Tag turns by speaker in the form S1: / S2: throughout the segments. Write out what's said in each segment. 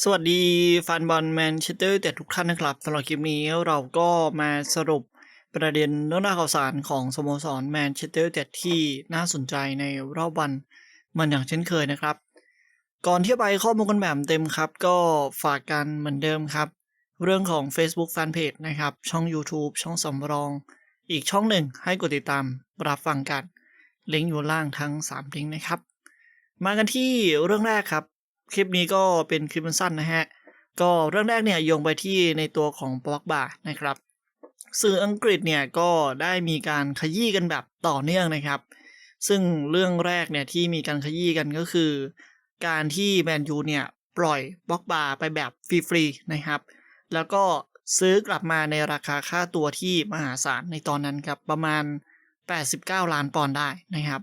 S1: สวัสดีแฟนบอลแมนเชสเตอร์แต่ทุกท่านนะครับสำหรับคลิปนี้เราก็มาสรุปประเด็นเรื่องราวข่าวสารของสโมสรแมนเชสเตอร์แต่ที่น่าสนใจในรอบวันเหมันอย่างเช่นเคยนะครับ ก่อนที่ไปข้อมูลกันแบบเต็มครับ ก็ฝากกันเหมือนเดิมครับ เรื่องของ Facebook Fanpage นะครับ ช่อง YouTube ช่องสำรอง อีกช่องหนึ่งให้กดติดตามรับฟังกันลิงก์อยู่ล่างทั้ง3ลิงก์นะครับ มากันที่เรื่องแรกครับ คลิปนี้ก็เป็นคลิปสั้นนะฮะ ก็เรื่องแรกเนี่ยโยงไปที่ในตัวของปอกบาร์นะครับ สื่ออังกฤษเนี่ยก็ได้มีการขยี้กันแบบต่อเนื่องนะครับ ซึ่งเรื่องแรกเนี่ยที่มีการขยี้กันก็คือ การที่แมนยูเนี่ยปล่อยบล็อกบาร์ไปแบบฟรีๆนะครับ แล้วก็ซื้อกลับมาในราคาค่าตัวที่มหาศาลในตอนนั้นครับประมาณ 89 ล้านปอนด์ได้นะครับ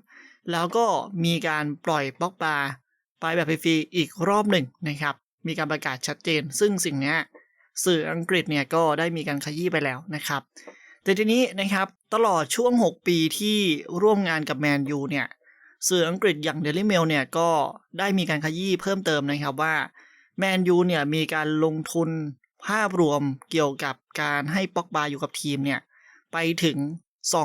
S1: แล้วก็มีการปล่อยบล็อกบาร์ ไปแบบฟรีๆอีกรอบหนึ่งนะครับ มีการประกาศชัดเจน ซึ่งสิ่งนี้สื่ออังกฤษเนี่ยก็ได้มีการขยี้ไปแล้วนะครับแต่ทีนี้นะครับตลอดช่วง 6 ปีที่ร่วมงานกับแมนยูเนี่ยสื่ออังกฤษอย่าง Daily Mail เนี่ยก็ได้มีการขยี้เพิ่มเติมนะครับว่าแมนยูเนี่ยมีการลงทุนภาพรวมเกี่ยวกับการให้ป็อกบาอยู่กับทีมเนี่ยไปถึง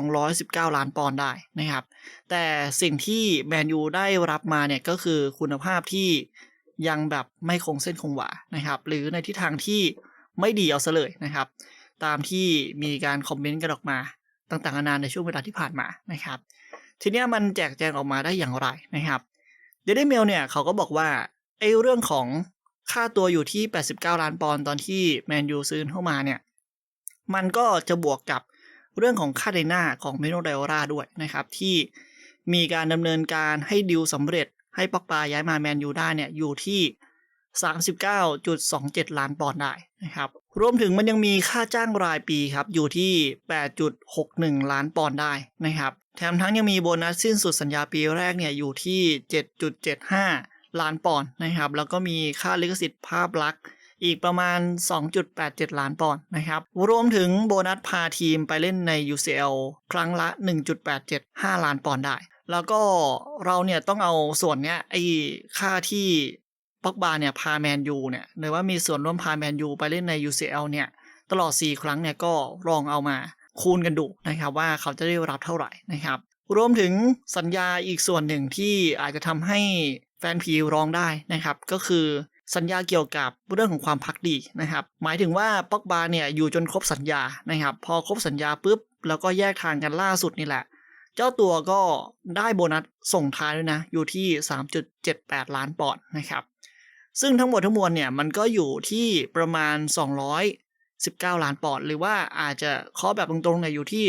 S1: 219 ล้านปอนด์ได้นะครับ แต่สิ่งที่แมนยูได้รับมาเนี่ยก็คือคุณภาพที่ยังแบบไม่คงเส้นคงวานะครับ หรือในทิศทางที่ไม่ดีเอาซะเลยนะครับ ตามที่มีการคอมเมนต์กันออกมาต่างๆนานาในช่วงเวลาที่ผ่านมานะครับ ทีนี้มันแจกแจงออกมาได้อย่างไรนะครับเดลิเมลเนี่ยเขาก็บอกว่าไอ้เรื่องของค่าตัวอยู่ที่ 89 ล้านปอนด์ตอนที่แมนยูซื้อเข้ามาเนี่ย มันก็จะบวกกับ เรื่องของค่าในหน้าของเมโนไดโอราด้วยนะครับที่มีการดำเนินการให้ดิวสำเร็จให้ปอกปาย้ายมาแมนยูได้เนี่ยอยู่ที่ 39.27 ล้านปอนด์ได้นะครับรวมถึงมันยังมีค่าจ้างรายปีครับอยู่ที่ 8.61 ล้านปอนด์ได้นะครับแถมทั้งยังมีโบนัสสิ้นสุดสัญญาปีแรกเนี่ยอยู่ที่ 7.75 ล้านปอนด์นะครับแล้วก็มีค่าลิขสิทธิ์ภาพลักษณ์ อีกประมาณ 2.87 ล้านปอนด์นะครับ รวมถึงโบนัสพาทีมไปเล่นใน UCL ครั้งละ 1.875 ล้านปอนด์ได้ แล้วก็เราเนี่ยต้องเอาส่วนเนี้ยไอ้ค่าที่ป็อกบาเนี่ยพาแมนยูเนี่ยหรือว่ามีส่วนร่วมพาแมนยูไปเล่นใน UCL เนี่ยตลอด 4 ครั้งเนี่ยก็ลองเอามาคูณกันดูนะครับว่าเขาจะได้รับเท่าไหร่นะครับ รวมถึงสัญญาอีกส่วนหนึ่งที่อาจจะทำให้แฟนพีร้องได้นะครับ ก็คือ สัญญาเกี่ยวกับเรื่องของความพักดีนะครับ หมายถึงว่าป็อกบาเนี่ยอยู่จนครบสัญญานะครับ พอครบสัญญาปุ๊บ แล้วก็แยกทางกันล่าสุดนี่แหละ เจ้าตัวก็ได้โบนัสส่งท้ายด้วยนะ อยู่ที่ 3.78 ล้านปอนด์นะครับ ซึ่งทั้งหมดทั้งมวลเนี่ยมันก็อยู่ที่ประมาณ 219 ล้านปอนด์หรือว่าอาจจะเคาะแบบตรงๆเนี่ยอยู่ที่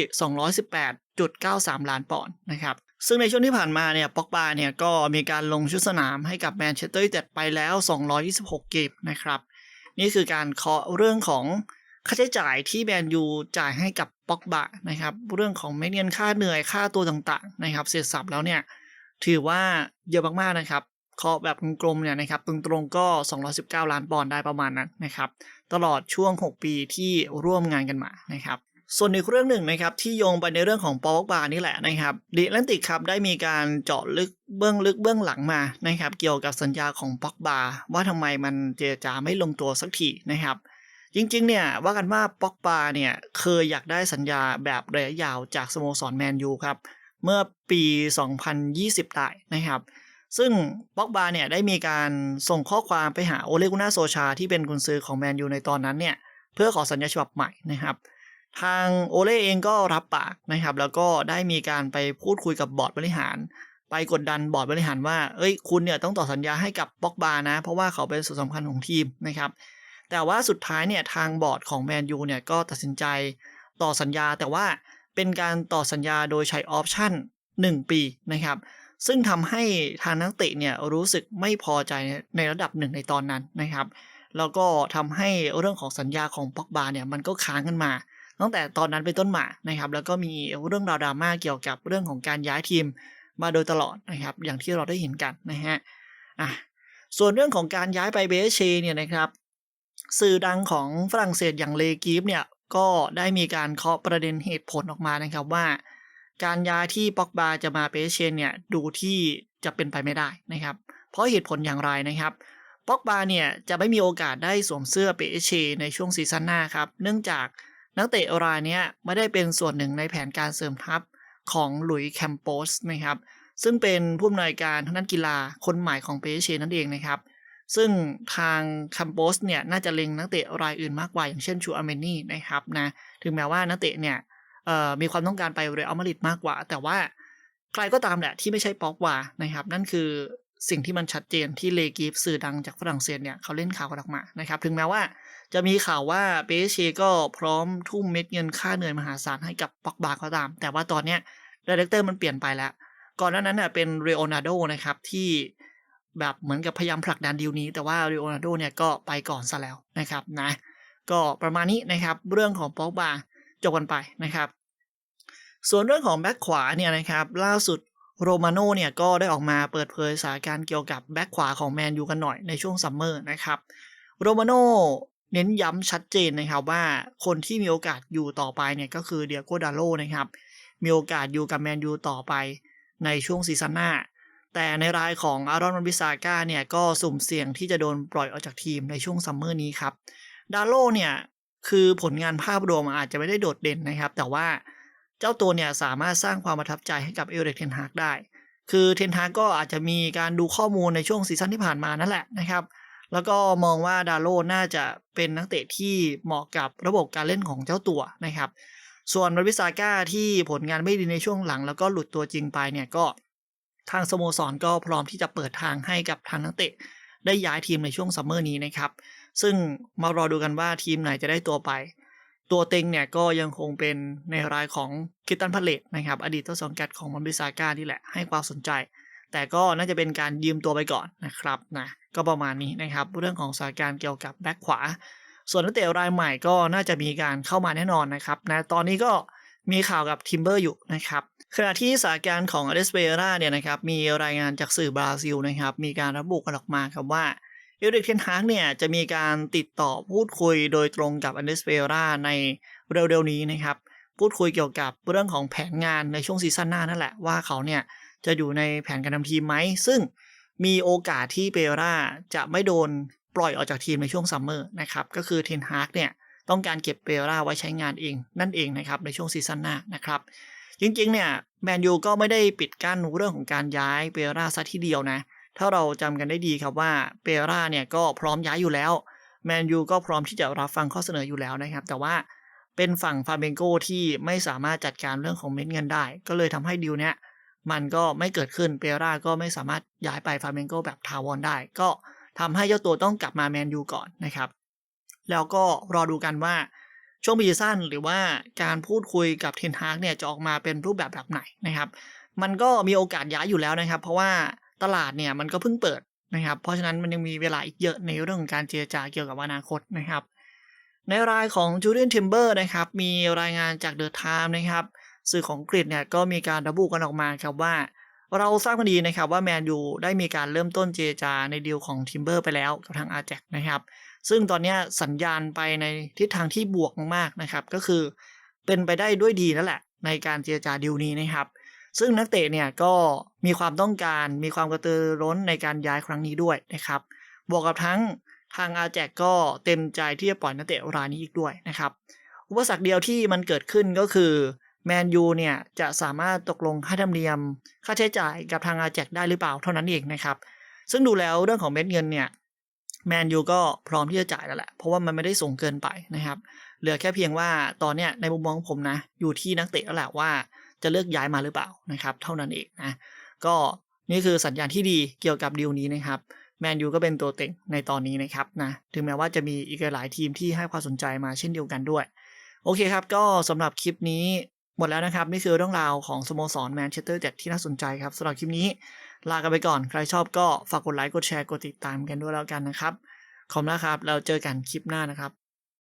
S1: 218.93 ล้านปอนด์นะครับ ซึ่งในช่วงที่ผ่านมาเนี่ยป็อกบาเนี่ยก็มีการลงชุดสนามให้กับแมนเชสเตอร์ยูไนเต็ดไปแล้ว 226 เกมนะครับ นี่คือการเคาะเรื่องของค่าใช้จ่ายที่แมนยูจ่ายให้กับป็อกบานะครับ เรื่องของไม่เนียนค่าเหนื่อยค่าตัวต่างๆนะครับ เสร็จสับแล้วเนี่ยถือว่าเยอะมากๆนะครับเคาะแบบกลมๆเนี่ยนะครับตรงๆก็ 219 ล้านปอนด์ได้ประมาณนั้นนะครับ ตลอดช่วง 6 ปีที่ร่วมงานกันมานะครับ ส่วนอีกเรื่องหนึ่งนะครับที่โยงไปในเรื่องของปอกบานี่แหละนะครับดีแลนติกครับได้มีการเจาะลึกเบื้องลึกเบื้องหลังมานะครับเกี่ยวกับสัญญาของปอกบาว่าทำไมมันเจรจาไม่ลงตัวสักทีนะครับจริงๆ เนี่ย ว่ากันว่าป็อกบาเนี่ย เคยอยากได้สัญญาแบบระยะยาวจากสโมสรแมนยูครับ เมื่อปี 2020ได้นะครับ ซึ่งป็อกบาเนี่ย ได้มีการส่งข้อความไปหาโอเลกุน่าโซชาที่เป็นกุนซือของแมนยูในตอนนั้นเนี่ย เพื่อขอสัญญาฉบับใหม่นะครับ ทางโอเล่เองก็รับปากนะครับ แล้วก็ได้มีการไปพูดคุยกับบอร์ดบริหาร ไปกดดันบอร์ดบริหารว่า เอ้ย คุณเนี่ยต้องต่อสัญญาให้กับป็อกบานะ เพราะว่าเขาเป็นส่วนสำคัญของทีมนะครับ แต่ว่าสุดท้ายเนี่ยทางบอร์ดของแมนยูเนี่ยก็ตัดสินใจต่อสัญญา แต่ว่าเป็นการต่อสัญญาโดยใช้ออปชั่น1 ปีนะครับซึ่งทำให้ทางนักเตะเนี่ยรู้สึกไม่พอใจในระดับหนึ่งในตอนนั้นนะครับ แล้วก็ทำให้เรื่องของสัญญาของป็อกบาเนี่ยมันก็ค้างกันมา ตั้งแต่ตอนนั้นเป็นต้นมานะครับ แล้วก็มีเรื่องราวดราม่าเกี่ยวกับเรื่องของการย้ายทีมมาโดยตลอดนะครับ อย่างที่เราได้เห็นกันนะฮะอะส่วนเรื่องของการย้ายไปเบสเชเนี่ยนะครับสื่อดังของฝรั่งเศสอย่างเลกีฟเนี่ยก็ได้มีการเคาะประเด็นเหตุผลออกมานะครับว่า การย้ายที่ป็อกบาจะมาเปเชนเนี่ยดูที่จะเป็นไปไม่ได้นะครับ เพราะเหตุผลอย่างไรนะครับป็อกบาเนี่ยจะไม่มีโอกาสได้สวมเสื้อ PSG ในช่วงซีซั่นหน้าครับ เนื่องจาก นักเตะรายนี้ไม่ได้เป็นส่วนหนึ่งในแผนการเสริมทัพของหลุยส์แคมโปสนะครับซึ่งเป็นผู้อำนวยการทางด้านกีฬาคนใหม่ของ PSG นั่นเองนะครับ ซึ่งทางแคมโปสเนี่ยน่าจะเล็งนักเตะรายอื่นมากกว่าอย่างเช่นชูอาเมนี่นะครับนะถึงแม้ว่านักเตะเนี่ยมีความต้องการไปเรอัลมาดริดมากกว่า แต่ว่าใครก็ตามแหละที่ไม่ใช่ป็อกบานะครับ นั่นคือ สิ่งที่มันชัดเจนที่เลกีฟสื่อดังจากฝรั่งเศสเนี่ยเขาเล่นข่าวกันออกมานะครับ ถึงแม้ว่าจะมีข่าวว่าเปเชก็พร้อมทุ่มเม็ดเงินค่าเหนื่อยมหาศาลให้กับป็อกบาก็ตาม แต่ว่าตอนเนี้ยดีเรคเตอร์มันเปลี่ยนไปแล้ว ก่อนหน้านั้นน่ะเป็นเรโอนาโดนะครับที่แบบเหมือนกับพยายามผลักดันดีลนี้ แต่ว่าเรโอนาโดเนี่ยก็ไปก่อนซะแล้วนะครับนะก็ประมาณนี้นะครับเรื่องของป็อกบาจบกันไปนะครับ ส่วนเรื่องของแบ็คขวาเนี่ยนะครับล่าสุด โรมาโน่เนี่ยก็ได้ออกมาเปิดเผยสถานการณ์เกี่ยวกับแบ็คขวาของแมนยูกันหน่อยในช่วงซัมเมอร์นะครับโรมาโน่เน้นย้ำชัดเจนนะครับว่าคนที่มีโอกาสอยู่ต่อไปเนี่ยก็คือเดียโกดาโลนะครับมีโอกาสอยู่กับแมนยูต่อไปในช่วงซีซั่นหน้า แต่ในรายของอารอนบิซาก้าเนี่ยก็สุ่มเสี่ยงที่จะโดนปล่อยออกจากทีมในช่วงซัมเมอร์นี้ครับดาโลเนี่ยคือผลงานภาพรวมอาจจะไม่ได้โดดเด่นนะครับ แต่ว่า เจ้าตัวเนี่ยสามารถสร้างความประทับใจให้กับเอเรกเทนฮากได้ คือเทนฮากก็อาจจะมีการดูข้อมูลในช่วงซีซั่นที่ผ่านมานั่นแหละนะครับ แล้วก็มองว่าดาโลน่าจะเป็นนักเตะที่เหมาะกับระบบการเล่นของเจ้าตัวนะครับ ส่วนรวิซาก้าที่ผลงานไม่ดีในช่วงหลัง แล้วก็หลุดตัวจริงไปเนี่ยก็ทางสโมสรก็พร้อมที่จะเปิดทางให้กับทางนักเตะ ได้ย้ายทีมในช่วงซัมเมอร์นี้นะครับ ซึ่งมารอดูกันว่าทีมไหนจะได้ตัวไป ตัวเต็งเนี่ยก็ยังคงเป็นในรายของคิตันพาเลตนะครับอดีตต้นสังกัดของมันบิซาก้านี่แหละให้ความสนใจ แต่ก็น่าจะเป็นการยืมตัวไปก่อนนะครับนะก็ประมาณนี้นะครับเรื่องของสถานการณ์เกี่ยวกับแบ็คขวา ส่วนนักเตะรายใหม่ก็น่าจะมีการเข้ามาแน่นอนนะครับนะตอนนี้ก็มีข่าวกับทิมเบอร์อยู่นะครับขณะที่สถานการณ์ของอเดสเปราเนี่ยนะครับมีรายงานจากสื่อบราซิลนะครับมีการระบุกันออกมาครับว่า เอริกเทนฮากเนี่ยจะมีการติดต่อพูดคุยโดยตรงกับอันเดสเปราในเร็วๆนี้นะครับ พูดคุยเกี่ยวกับเรื่องของแผนงานในช่วงซีซั่นหน้านั่นแหละว่าเขาเนี่ยจะอยู่ในแผนการทำทีมไหม ซึ่งมีโอกาสที่เปราจะไม่โดนปล่อยออกจากทีมในช่วงซัมเมอร์นะครับก็คือเทนฮากเนี่ยต้องการเก็บเปราไว้ใช้งานเองนั่นเองนะครับในช่วงซีซั่นหน้านะครับจริงๆเนี่ยแมนยูก็ไม่ได้ปิดกั้นเรื่องของการย้ายเปราซะทีเดียวนะ ถ้าเราจำกันได้ดีครับว่าเปราเนี่ยก็พร้อมย้ายอยู่แล้วแมนยูก็พร้อมที่จะรับฟังข้อเสนออยู่แล้วนะครับ แต่ว่าเป็นฝั่งฟาเบนโกที่ไม่สามารถจัดการเรื่องของเม็ดเงินได้ ก็เลยทำให้ดิวเนี่ยมันก็ไม่เกิดขึ้นเปราก็ไม่สามารถย้ายไปฟาเบนโกแบบทาวอนได้ ก็ทำให้เจ้าตัวต้องกลับมาแมนยูก่อนนะครับ แล้วก็รอดูกันว่าช่วงปีสั้นหรือว่าการพูดคุยกับเทนฮากเนี่ยจะออกมาเป็นรูปแบบแบบไหนนะครับ มันก็มีโอกาสย้ายอยู่แล้วนะครับ เพราะว่า ตลาดเนี่ยมันก็เพิ่งเปิดนะครับ เพราะฉะนั้นมันยังมีเวลาอีกเยอะในเรื่องของการเจรจาเกี่ยวกับอนาคตนะครับ ในรายของจูเลียนทิมเบอร์นะครับมีรายงานจากเดอะไทม์นะครับสื่อของอังกรีฑเนี่ยก็มีการระบุกันออกมาครับว่า เราทราบกันดีนะครับว่าแมนยูได้มีการเริ่มต้นเจรจาในดีลของทิมเบอร์ไปแล้วกับทางอาแจกนะครับ ซึ่งตอนนี้สัญญาณไปในทิศทางที่บวกมากๆนะครับ ก็คือเป็นไปได้ด้วยดีนั่นแหละในการเจรจาดีลนี้นะครับ ซึ่งนักเตะเนี่ยก็มีความต้องการมีความกระตือร้นในการย้ายครั้งนี้ด้วยนะครับ บวกกับทั้งทางอาแจกก็เต็มใจที่จะปล่อยนักเตะรายนี้อีกด้วยนะครับ อุปสรรคเดียวที่มันเกิดขึ้นก็คือแมนยูเนี่ยจะสามารถตกลงค่าธรรมเนียม ค่าใช้จ่ายกับทางอาแจกได้หรือเปล่าเท่านั้นเองนะครับ ซึ่งดูแล้วเรื่องของเม็ดเงินเนี่ยแมนยูก็พร้อมที่จะจ่ายแล้วแหละ เพราะว่ามันไม่ได้สูงเกินไปนะครับ เหลือแค่เพียงว่าตอนเนี้ยในมุมมองของผมนะ อยู่ที่นักเตะแล้วแหละว่า จะเลือกย้ายมาหรือเปล่านะครับ เท่านั้นเองนะก็นี่คือสัญญาณที่ดีเกี่ยวกับดีลนี้นะครับแมนยูก็เป็นตัวเต็งในตอนนี้นะครับนะถึงแม้ว่าจะมีอีกหลายทีมที่ให้ความสนใจมาเช่นเดียวกันด้วย โอเคครับ ก็สำหรับคลิปนี้หมดแล้วนะครับ นี่คือเรื่องราวของสโมสรแมนเชสเตอร์เจ็ดที่น่าสนใจครับสำหรับคลิปนี้ ลากันไปก่อน ใครชอบก็ฝากกดไลค์กดแชร์กดติดตามกันด้วยแล้วกันนะครับ ขอบคุณนะครับเราเจอกันคลิปหน้านะครับ